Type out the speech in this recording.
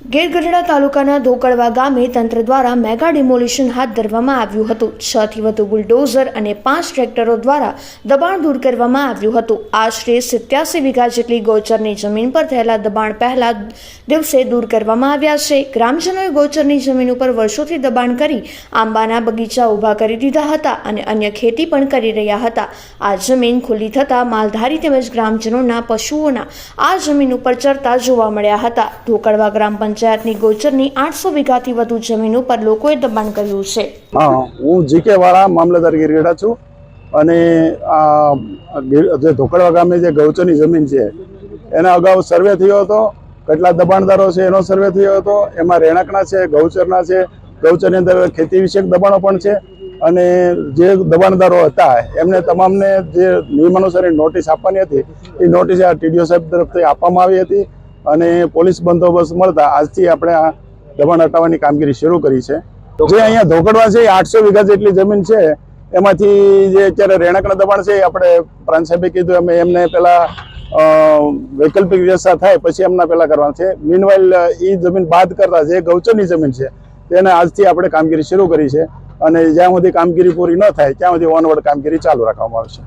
ગીરગઢડા તાલુકાના ધોકળવા ગામે તંત્ર દ્વારા મેગા ડિમોલિશન હાથ ધરવામાં આવ્યું હતું. છ થી વધુ બુલડોઝર અને પાંચ ટ્રેક્ટરો દ્વારા દબાણ દૂર કરવામાં આવ્યું હતું. આશરે સિત્યાસી વીઘા જેટલી ગૌચરની જમીન પર થયેલા દબાણ પહેલા દિવસે દૂર કરવામાં આવ્યા છે. ગ્રામજનોએ ગૌચરની જમીન ઉપર વર્ષોથી દબાણ કરી આંબાના બગીચા ઊભા કરી દીધા હતા અને અન્ય ખેતી પણ કરી રહ્યા હતા. આ જમીન ખુલ્લી થતાં માલધારી તેમજ ગ્રામજનોના પશુઓના આ જમીન ઉપર ચરતા જોવા મળ્યા હતા. ધોકળવા ગ્રામ પંચાયતની ગોચરની આઠસો વીઘાથી વધુ જમીન ઉપર લોકોએ દબાણ કર્યું છે. હા, હું જીકે વાળા મામલતદાર ગિરગેડા છું અને આ જે ધોકડવા ગામે જે ગૌચરની જમીન છે, એના અગાઉ સર્વે થયો હતો, કેટલા દબાણદારો છે એનો સર્વે થયો હતો, એમાં રહેણાંકના છે, ગૌચરના છે, ગૌચરની અંદર ખેતી વિષયક દબાણો પણ છે અને જે દબાણદારો હતા, એમને તમામને જે નિયમાનુસાર નોટિસ આપવાની હતી, એ નોટિસ આ ટીડીઓ સાહેબ તરફથી આપવામાં આવી હતી અને પોલીસ બંદોબસ્ત મળતા આજથી આપણે આ દબાણ હટાવવાની કામગીરી શરૂ કરી છે. જે અહીંયા ધોકડવા છે આઠસો વીઘા જેટલી જમીન છે, એમાંથી જે અત્યારે રહેણાંકના દબાણ છે આપણે પ્રાંત સાહેબે કીધું, અમે એમને પેલા વૈકલ્પિક વ્યવસ્થા થાય, પછી એમના પેલા કરવાના છે. મીનવાઇલ એ જમીન બાદ કરતા જે ગૌચરની જમીન છે, તેને આજથી આપણે કામગીરી શરૂ કરી છે. અને જ્યાં સુધી કામગીરી પૂરી ન થાય, ત્યાં સુધી ઓનવર્ડ કામગીરી ચાલુ રાખવામાં આવશે